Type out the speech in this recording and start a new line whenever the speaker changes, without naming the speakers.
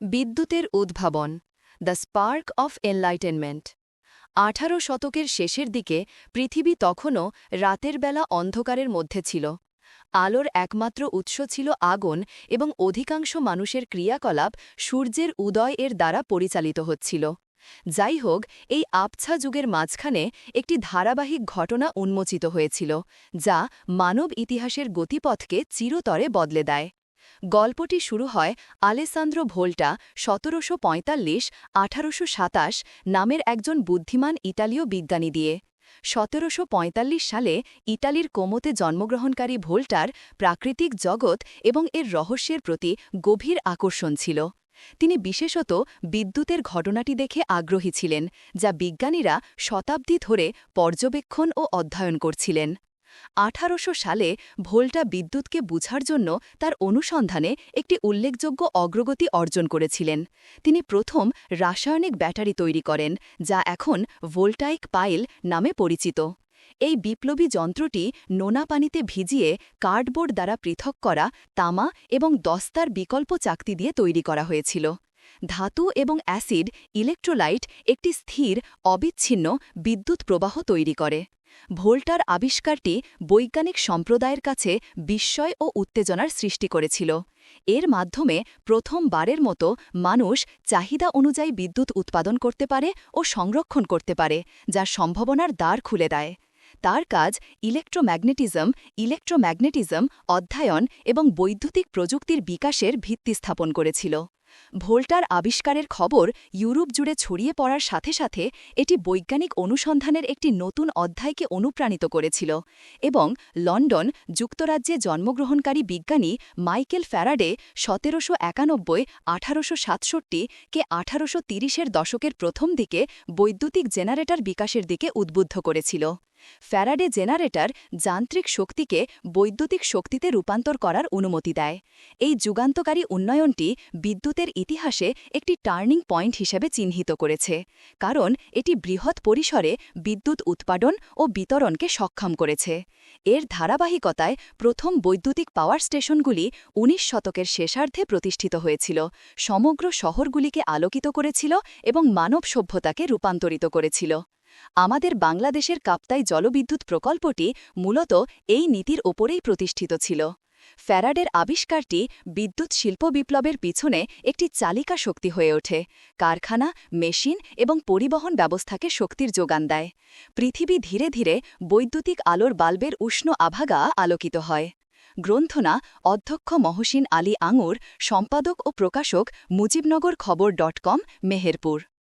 বিদ্যুতের উদ্ভাবন, the spark of enlightenment. আঠারো শতকের শেষের দিকে পৃথিবী তখনও রাতের বেলা অন্ধকারের মধ্যে ছিল। আলোর একমাত্র উৎস ছিল আগুন এবং অধিকাংশ মানুষের ক্রিয়াকলাপ সূর্যের উদয় এর দ্বারা পরিচালিত হচ্ছিল। যাই হোক এই আবছা যুগের মাঝখানে একটি ধারাবাহিক ঘটনা উন্মোচিত হয়েছিল, যা মানব ইতিহাসের গতিপথকে চিরতরে বদলে দেয়। গল্পটি শুরু হয় আলেসান্দ্রো ভোল্টা সতেরোশো পঁয়তাল্লিশ আঠারোশো সাতাশ নামের একজন বুদ্ধিমান ইতালীয় বিজ্ঞানী দিয়ে। সতেরোশো পঁয়তাল্লিশ সালে ইটালির কোমোতে জন্মগ্রহণকারী ভোল্টার প্রাকৃতিক জগৎ এবং এর রহস্যের প্রতি গভীর আকর্ষণ ছিল। তিনি বিশেষত বিদ্যুতের ঘটনাটি দেখে আগ্রহী ছিলেন, যা বিজ্ঞানীরা শতাব্দী ধরে পর্যবেক্ষণ ও অধ্যয়ন করছিলেন। আঠারোশো সালে ভোল্টা বিদ্যুৎকে বুঝার জন্য তার অনুসন্ধানে একটি উল্লেখযোগ্য অগ্রগতি অর্জন করেছিলেন। তিনি প্রথম রাসায়নিক ব্যাটারি তৈরি করেন, যা এখন ভোল্টাইক পাইল নামে পরিচিত। এই বিপ্লবী যন্ত্রটি নোনা পানিতে ভিজিয়ে কার্ডবোর্ড দ্বারা পৃথক করা, তামা এবং দস্তার বিকল্প চাকতি দিয়ে তৈরি করা হয়েছিল। ধাতু এবং অ্যাসিড ইলেকট্রোলাইট একটি স্থির, অবিচ্ছিন্ন বিদ্যুৎ প্রবাহ তৈরি করে। ভোল্টার আবিষ্কারটি বৈজ্ঞানিক সম্প্রদায়ের কাছে বিস্ময় ও উত্তেজনার সৃষ্টি করেছিল। এর মাধ্যমে প্রথমবারের মতো মানুষ চাহিদা অনুযায়ী বিদ্যুৎ উৎপাদন করতে পারে ও সংরক্ষণ করতে পারে, যা সম্ভাবনার দ্বার খুলে দেয়। তার কাজ ইলেকট্রোম্যাগনেটিজম ইলেকট্রোম্যাগনেটিজম অধ্যয়ন এবং বৈদ্যুতিক প্রযুক্তির বিকাশের ভিত্তি স্থাপন করেছিল। ভোল্টার আবিষ্কারের খবর ইউরোপ জুড়ে ছড়িয়ে পড়ার সাথে সাথে এটি বৈজ্ঞানিক অনুসন্ধানের একটি নতুন অধ্যায়কে অনুপ্রাণিত করেছিল এবং লন্ডন যুক্তরাজ্যে জন্মগ্রহণকারী বিজ্ঞানী মাইকেল ফ্যারাডে সতেরোশো একানব্বই আঠারোশো সাতষট্টি কে আঠারোশো তিরিশের দশকের প্রথম দিকে বৈদ্যুতিক জেনারেটর বিকাশের দিকে উদ্বুদ্ধ করেছিল। ফ্যারাডে জেনারেটর যান্ত্রিক শক্তিকে বৈদ্যুতিক শক্তিতে রূপান্তর করার অনুমতি দেয়। এই যুগান্তকারী উন্নয়নটি বিদ্যুতের ইতিহাসে একটি টার্নিং পয়েন্ট হিসেবে চিহ্নিত করেছে, কারণ এটি বৃহৎ পরিসরে বিদ্যুৎ উৎপাদন ও বিতরণকে সক্ষম করেছে। এর ধারাবাহিকতায় প্রথম বৈদ্যুতিক পাওয়ার স্টেশনগুলি ১৯ শতকের শেষার্ধে প্রতিষ্ঠিত হয়েছিল, সমগ্র শহরগুলিকে আলোকিত করেছিল এবং মানব সভ্যতাকে রূপান্তরিত করেছিল। আমাদের বাংলাদেশের কাপ্তাই জলবিদ্যুৎ প্রকল্পটি মূলত এই নীতির ওপরেই প্রতিষ্ঠিত ছিল। ফ্যারাডের আবিষ্কারটি বিদ্যুৎ শিল্প বিপ্লবের পিছনে একটি চালিকা শক্তি হয়ে ওঠে। কারখানা, মেশিন এবং পরিবহন ব্যবস্থাকে শক্তির যোগান দেয়। পৃথিবী ধীরে ধীরে বৈদ্যুতিক আলোর বাল্বের উষ্ণ আভাগা আলোকিত হয়। গ্রন্থনা, অধ্যক্ষ মহসিন আলী আঙুর, সম্পাদক ও প্রকাশক মুজিবনগর খবর ডট কম, মেহেরপুর।